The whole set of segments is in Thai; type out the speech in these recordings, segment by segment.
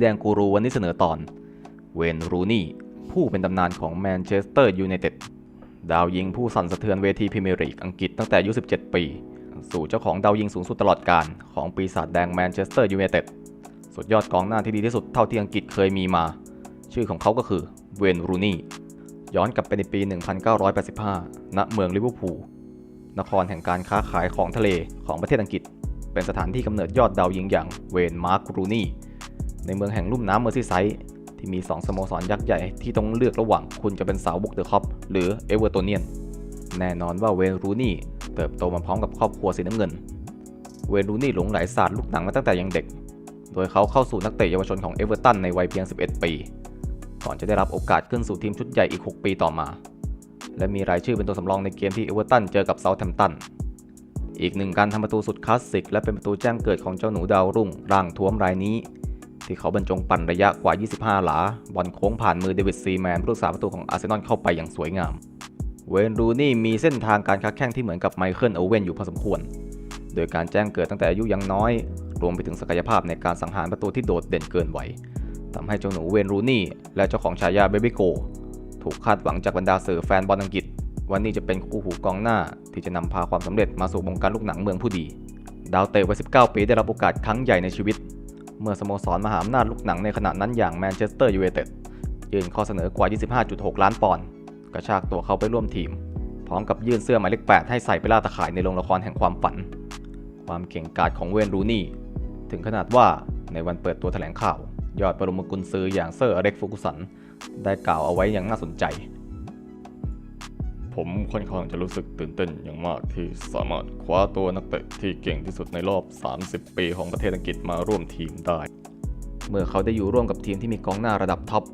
แดงกูรูวันนี้เสนอตอน เวนรูนี่ ผู้เป็นตำนานของแมนเชสเตอร์ยูไนเต็ดดาวยิงผู้สั่นสะเทือนเวทีพรีเมียร์ลีกอังกฤษตั้งแต่อายุ 17 ปี สู่เจ้าของดาวยิงสูงสุดตลอดกาลของปีศาจแดงแมนเชสเตอร์ยูไนเต็ดสุดยอดกองหน้าที่ดีที่สุดเท่าที่อังกฤษเคยมีมา ชื่อของเขาก็คือเวนรูนี่ ย้อนกลับไปในปี 1985 ณ เมืองลิเวอร์พูล นครแห่งการค้าขายของทะเลของประเทศอังกฤษ เป็นสถานที่กำเนิดยอดดาวยิงอย่างเวนมาร์กรูนี่ ในเมืองแห่งลุ่มน้ำเมอร์ซีไซด์ที่มี 2 สโมสรยักษ์ใหญ่ที่ต้องเลือกระหว่างคุณจะเป็นสาวบุกเดอะคอปหรือเอเวอร์ตเนียน แน่นอนว่าเวนรูนี่เติบโตมาพร้อมกับครอบครัวสีน้ำเงิน เวนรูนี่หลงไหลศาสตร์ลูกหนังมาตั้งแต่ยังเด็ก โดยเขาเข้าสู่นักเตะเยาวชนของเอเวอร์ตันในวัยเพียง 11 ปี ก่อนจะได้รับโอกาสขึ้นสู่ทีมชุดใหญ่อีก 6 ปีต่อมา และมีรายชื่อเป็นตัวสำรองในเกมที่เอเวอร์ตันเจอกับเซาท์แฮมป์ตันอีกหนึ่งการทำประตูสุดคลาสสิกและเป็นประตูแจ้งเกิดของเจ้าหนูดาวรุ่งร่างท้วมรายนี้ ที่เขาบรรจงปั่นระยะกว่า 25 หลา บอลโค้งผ่านมือเดวิดซีแมนผู้รักษาประตูของอาร์เซนอลเข้าไปอย่างสวยงาม เวนรูนี่มีเส้นทางการค้าแข่งที่เหมือนกับไมเคิลโอเว่นอยู่พอสมควร โดยการแจ้งเกิดตั้งแต่อายุยังน้อย รวมไปถึงศักยภาพในการสังหารประตูที่โดดเด่นเกินไหวทำให้เจ้าหนูเวนรูนี่ และเจ้าของฉายาเบบี้โก ถูกคาดหวังจากบรรดาสื่อแฟนบอลอังกฤษว่านี่จะเป็นคู่หูกองหน้าที่จะนำพาความสำเร็จมาสู่วงการลูกหนังเมืองผู้ดี ดาวเตะวัย19 ปีได้รับโอกาสครั้งใหญ่ในชีวิต เมื่อสโมสรมหาอำนาจลูกหนังในขณะนั้นอย่างแมนเชสเตอร์ยูไนเต็ดยื่นข้อเสนอกว่า 25.6 ล้านปอนด์กระชากตัวเขาไปร่วมทีม พร้อมกับยื่นเสื้อหมายเลข 8 ให้ใส่ไปล่าตะข่ายในโรงละครแห่งความฝัน ความเก่งกาจของเวนรูนี่ ถึงขนาดว่าในวันเปิดตัวแถลงข่าว ยอดปรมกุลซืออย่างเซอร์อเล็กฟูกุสัน ได้กล่าวเอาไว้อย่างน่าสนใจ ผมค่อนข้างจะรู้สึกตื่นเต้นอย่างมากที่สามารถคว้าตัวนักเตะที่เก่งที่สุดในรอบ 30 ปีของประเทศอังกฤษมาร่วมทีมได้ เมื่อเขาได้อยู่ร่วมกับทีมที่มีกองหน้าระดับท็อป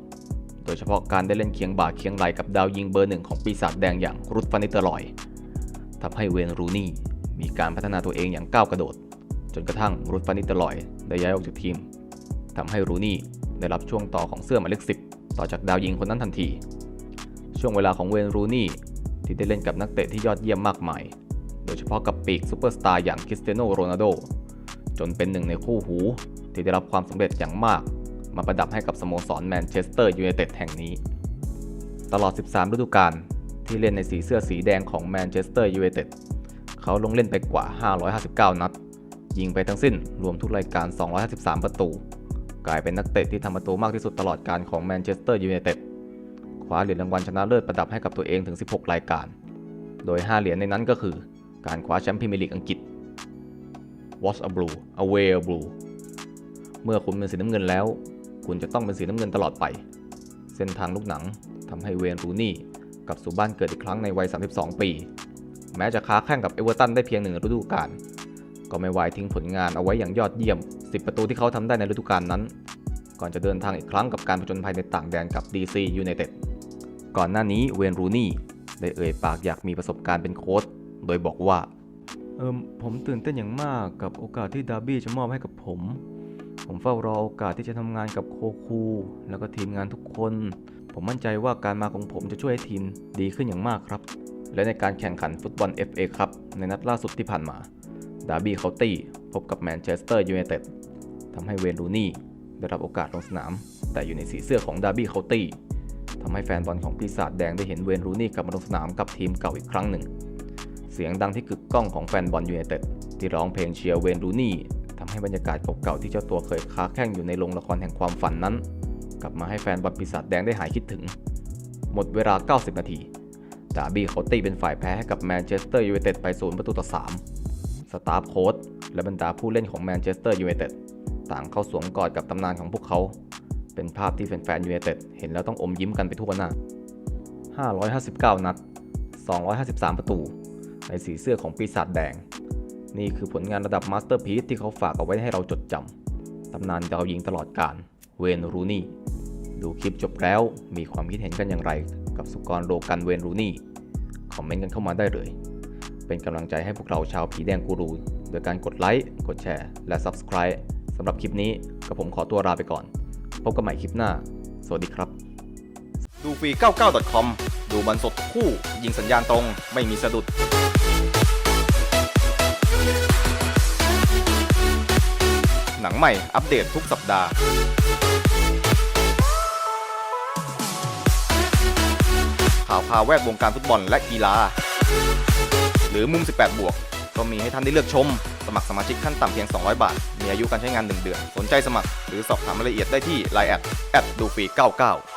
โดยเฉพาะการได้เล่นเคียงบ่าเคียงไหลกับดาวยิงเบอร์หนึ่งของปีศาจแดงอย่างรุดฟานิเตอร์ลอยทำให้เวนรูนี่มีการพัฒนาตัวเองอย่างก้าวกระโดด จนกระทั่งรุดฟานิเตอร์ลอยได้ย้ายออกจากทีมทำให้รูนี่ได้รับช่วงต่อของเสื้อหมายเลขสิบต่อจากดาวยิงคนนั้นทันที ช่วงเวลาของเวนรูนี่ ที่ได้เล่นกับนักเตะที่ยอดเยี่ยมมากมาย โดยเฉพาะกับปีกซูเปอร์สตาร์อย่างคริสเตียโนโรนัลโดจนเป็นหนึ่งในคู่หูที่ได้รับความสำเร็จอย่างมาก มาประดับให้กับสโมสรแมนเชสเตอร์ยูไนเต็ดแห่งนี้ ตลอด 13 ฤดูกาลที่เล่นในสีเสื้อสีแดงของแมนเชสเตอร์ยูไนเต็ดเขาลงเล่นไปกว่า 559 นัด ยิงไปทั้งสิ้นรวมทุกรายการ 253 ประตู กลายเป็นนักเตะที่ทำประตูมากที่สุดตลอดการของแมนเชสเตอร์ยูไนเต็ด คว้าเหรียญรางวัลชนะเลิศประดับให้กับตัวเองถึง 16 รายการ โดย 5 เหรียญในนั้นก็คือ การคว้าแชมป์พรีเมียร์ลีกอังกฤษ Watch a blue away a blue เมื่อคุณเป็นสีน้ำเงินแล้ว คุณจะต้องเป็นสีน้ำเงินตลอดไป เส้นทางลูกหนังทำให้เวนรูนี่กลับสู่บ้านเกิดอีกครั้งในวัย 32 ปี แม้จะค้าแข่งกับเอเวอร์ตันได้เพียงหนึ่งฤดูกาลก็ไม่วายทิ้งผลงานเอาไว้อย่างยอดเยี่ยม 10 ประตูที่เขาทำได้ในฤดูกาลนั้น ก่อนจะเดินทางอีกครั้งกับการผจญภัยในต่างแดนกับ DC United ก่อนหน้านี้เวนรูนี่ได้เอ่ยปากอยากมีประสบการณ์เป็นโค้ชโดยบอกว่าเอิมผมตื่นเต้นอย่างมากกับโอกาสที่ดาร์บี้จะมอบให้กับผม ผมเฝ้ารอโอกาสที่จะทำงานกับโคคู แล้วก็ทีมงานทุกคน ผมมั่นใจว่าการมาของผมจะช่วยให้ทีมดีขึ้นอย่างมากครับ และในการแข่งขันฟุตบอล FA ครับในนัดล่าสุดที่ผ่านมา ดาร์บี้เคานตี้พบกับแมนเชสเตอร์ยูไนเต็ดทำให้เวนรูนี่ได้รับโอกาสลงสนาม แต่อยู่ในสีเสื้อของดาร์บี้เคานตี้ ทำให้แฟนบอลของปีศาจแดงได้เห็นเวนรูนี่กลับมาลงสนามกับทีมเก่าอีกครั้งหนึ่ง เสียงดังที่กึกก้องของแฟนบอลยูไนเต็ดที่ร้องเพลงเชียร์เวนรูนี่ทำให้บรรยากาศเก่าๆที่เจ้าตัวเคยค้าแข่งอยู่ในโรงละครแห่งความฝันนั้น กลับมาให้แฟนบอลปีศาจแดงได้หายคิดถึง หมดเวลา 90 นาทีดาร์บี้เขาตีเป็นฝ่ายแพ้ให้กับแมนเชสเตอร์ยูไนเต็ดไปศูนย์ประตูต่อ3สตาฟโค้ชและบรรดาผู้เล่นของแมนเชสเตอร์ยูไนเต็ดต่างเข้าสวมกอดกับตำนานของพวกเขา เป็นภาพที่แฟนๆยูไนเต็ดเห็นแล้วต้องอมยิ้มกันไปทั่วหน้า 559 นัด 253 ประตู ในสีเสื้อของปีศาจแดง นี่คือผลงานระดับมาสเตอร์พีซที่เขาฝากเอาไว้ให้เราจดจำตำนานดาวยิงตลอดการเวนรูนี่ ดูคลิปจบแล้วมีความคิดเห็นกันอย่างไร กับสุกรโลกันเวนรูนี่ คอมเมนต์กันเข้ามาได้เลย เป็นกำลังใจให้พวกเราชาวผีแดงกูรู โดยการกดไลค์ กดแชร์ และ Subscribe สำหรับคลิปนี้กับผมขอตัวลาไปก่อน พบกันใหม่คลิปหน้า สวัสดีครับ ดูฟรี 99.com ดูบอลสดคู่ ยิงสัญญาณตรง ไม่มีสะดุดหนังใหม่อัปเดตทุกสัปดาห์ข่าวพาแวดวงการฟุตบอลและกีฬา หรือมุม 18 บวก ก็มีให้ท่านได้เลือกชม มัครสมาชิกขั้นต่ำเพียง 200 บาท มีอายุการใช้งาน 1 เดือน สนใจสมัครหรือสอบถามรายละเอียดได้ที่ Line แอดดูฟรี99